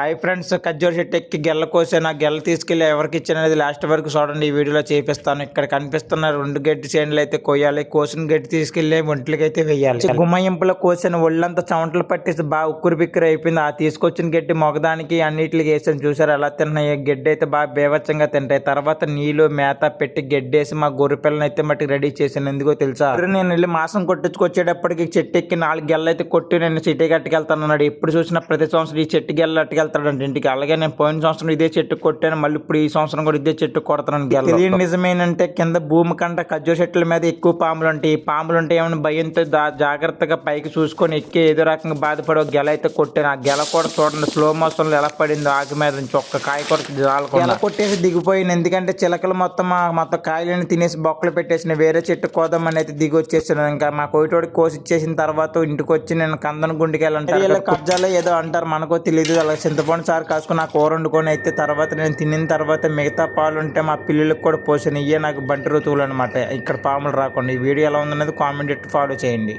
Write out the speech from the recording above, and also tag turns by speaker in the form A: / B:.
A: Hi friends ఖర్జూర చెట్టు ఎక్కి గెల్ల కోసాను. ఆ గెల్ల తీసుకెళ్ళి ఎవరికి ఇచ్చాననేది లాస్ట్ వరకు చూడండి. ఈ వీడియోలో చేపిస్తాను. ఇక్కడ కనిపిస్తున్న రెండు గడ్డి చేనులు అయితే కోయాలి కోసిన గడ్డి తీసుకెళ్ళి ఒంట్లకి అయితే వేయాలి గుమ్మయింపులో కోసిన ఒళ్ళంతా చెమటలు పట్టేసి బాగా ఉక్కురు బిక్కురు అయిపోయింది. ఆ తీసుకొచ్చిన గడ్డి మొగదానికి అన్నిటికి వేసాను. చూసారు ఎలా తిన్నాయి? గడ్డి అయితే బాగా బేవచ్చంగా తింటాయి. తర్వాత నీళ్ళు మేత పెట్టి గడ్డి వేసి మా గొర్రె పిల్లని అయితే మట్టి రెడీ చేశాను. ఎందుకో తెలుసా? నేను వెళ్ళి మాసం కొట్టించుకొచ్చేటప్పటికి చెట్టు ఎక్కి నాలుగు గెల్ల అయితే కొట్టి నేను సిటీ కట్టుకెళ్తాను అన్నాడు ఎప్పుడు చూసినా ప్రతి సంవత్సరం ఈ చెట్టు గెల్ల అట్టుకెళ్తాడంట ఇంటికి. అలాగే నేను పోయిన సంవత్సరం ఇదే చెట్టు కొట్టాను. మళ్ళీ ఇప్పుడు ఈ సంవత్సరం కూడా ఇదే చెట్టు కొడతాను ఇది నిజమేనంటే కింద భూమి కంట ఖర్జూర చెట్ల మీద ఎక్కువ పాములు ఉంటాయి ఈ పాములు ఉంటే ఏమైనా భయంతో జాగ్రత్తగా పైకి చూసుకొని ఎక్కి ఏదో రకంగా బాధపడి గెల అయితే కొట్టాను. ఆ గెల కూడా చూడండి స్లో మోషన్లో ఎలా పడిందో. ఆకు మీద నుంచి ఒక్క కాయ కూడా గెల కొట్టేసి దిగిపోయింది ఎందుకంటే చిలకలు మొత్తం మొత్తం కాయలను తినేసి బొక్కలు పెట్టేసిన వేరే చెట్టు కోదామని అయితే దిగి వచ్చేసాను. ఇంకా మా కోయిటోడి కోసి ఇచ్చేసిన తర్వాత ఇంటికి వచ్చి నేను కందన గుండికి వెళ్ళంటారు కబ్జాలో ఏదో అంటారు. మనకో తెలియదు అలా చింతపండు సారు కాసుకుని ఆ కూర వండుకొని అయితే తర్వాత నేను తినిన తర్వాత మిగతా పాలు ఉంటే మా పిల్లలకు కూడా పోసిన ఇవే నాకు బంటి ఋతువులు అనమాట ఇక్కడ పాములు రాకుండా. ఈ వీడియో ఎలా ఉందనేది కామెంట్ ఫాలో చేయండి.